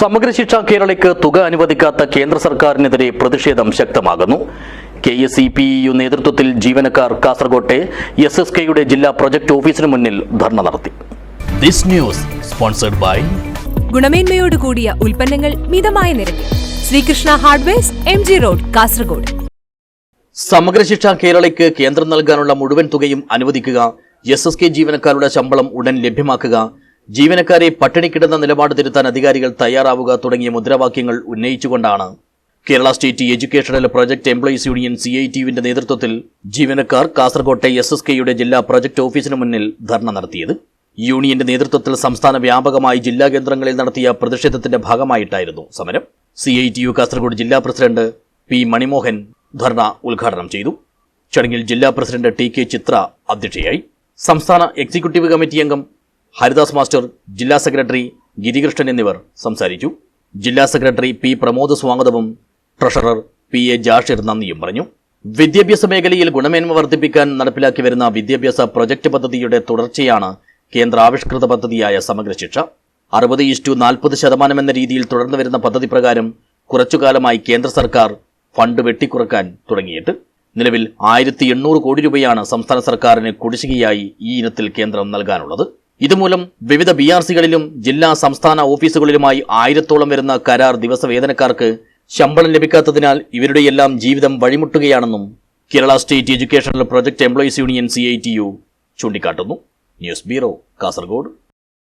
സമഗ്ര ശിക്ഷ കേരളയ്ക്ക് തുക അനുവദിക്കാത്ത കേന്ദ്ര സർക്കാരിനെതിരെ പ്രതിഷേധം ശക്തമാകുന്നു. K S E P U നേതൃത്വത്തിൽ ജീവനക്കാർ കാസർകോട്ടെ എസ് എസ് കെയുടെ ജില്ലാ പ്രൊജക്ട് ഓഫീസിന് മുന്നിൽ ധർണ നടത്തി. ദിസ് ന്യൂസ് സ്പോൺസർഡ് ബൈ ഗുണമേന്മയോട് കൂടിയ ഉൽപ്പന്നങ്ങൾ മിതമായ നിരക്കിൽ. Srikrishna hardwares M G road Kasaragod Samagra Shiksha കേരളയ്ക്ക് കേന്ദ്രം നൽകാനുള്ള മുഴുവൻ തുകയും അനുവദിക്കുക എസ് എസ് കെ ജീവനക്കാരുടെ ശമ്പളം ഉടൻ ലഭ്യമാക്കുക ജീവനക്കാരെ പട്ടിണിക്കിടുന്ന നിലപാട് തിരുത്താൻ അധികാരികൾ തയ്യാറാവുക തുടങ്ങിയ മുദ്രാവാക്യങ്ങൾ ഉന്നയിച്ചുകൊണ്ടാണ് Kerala state educational project employees union C I T യുവിന്റെ നേതൃത്വത്തിൽ ജീവനക്കാർ കാസർകോട്ടെ എസ് എസ് കെയുടെ ജില്ലാ പ്രൊജക്ട് ഓഫീസിന് മുന്നിൽ ധർണ നടത്തിയത്. യൂണിയന്റെ നേതൃത്വത്തിൽ സംസ്ഥാന വ്യാപകമായി ജില്ലാ കേന്ദ്രങ്ങളിൽ നടത്തിയ പ്രതിഷേധത്തിന്റെ ഭാഗമായിട്ടായിരുന്നു സമരം. C I T U Kasaragod ജില്ലാ പ്രസിഡന്റ് പി മണിമോഹൻ ധർണ ഉദ്ഘാടനം ചെയ്തു. ചടങ്ങിൽ ജില്ലാ പ്രസിഡന്റ് ടി കെ ചിത്ര അധ്യക്ഷയായി. സംസ്ഥാന എക്സിക്യൂട്ടീവ് കമ്മിറ്റി അംഗം ഹരിദാസ് മാസ്റ്റർ ജില്ലാ സെക്രട്ടറി ഗിരികൃഷ്ണൻ എന്നിവർ സംസാരിച്ചു. ജില്ലാ സെക്രട്ടറി പി പ്രമോദ് സ്വാഗതവും ട്രഷറർ പി എ ജാഷിർ നന്ദിയും പറഞ്ഞു. വിദ്യാഭ്യാസ മേഖലയിൽ ഗുണമേന്മ വർദ്ധിപ്പിക്കാൻ നടപ്പിലാക്കി വരുന്ന വിദ്യാഭ്യാസ പ്രൊജക്ട് പദ്ധതിയുടെ തുടർച്ചയാണ് കേന്ദ്ര ആവിഷ്കൃത പദ്ധതിയായ സമഗ്ര ശിക്ഷ. അറുപത് ഇസ്റ്റു നാൽപ്പത് ശതമാനം എന്ന രീതിയിൽ തുടർന്നു വരുന്ന പദ്ധതി പ്രകാരം കുറച്ചുകാലമായി കേന്ദ്ര സർക്കാർ ഫണ്ട് വെട്ടിക്കുറക്കാൻ തുടങ്ങിയിട്ട്. നിലവിൽ ആയിരത്തി എണ്ണൂറ് കോടി രൂപയാണ് സംസ്ഥാന സർക്കാരിന് കുടിശ്ശികയായി ഈ ഇനത്തിൽ കേന്ദ്രം നൽകാനുള്ളത്. ഇതുമൂലം വിവിധ ബി ആർ സികളിലും ജില്ലാ സംസ്ഥാന ഓഫീസുകളിലുമായി ആയിരത്തോളം വരുന്ന കരാർ ദിവസവേതനക്കാർക്ക് ശമ്പളം ലഭിക്കാത്തതിനാൽ ഇവരുടെയെല്ലാം ജീവിതം വഴിമുട്ടുകയാണെന്നും Kerala state educational project employees union C I T U ചൂണ്ടിക്കാട്ടുന്നു. News bureau Kasaragod.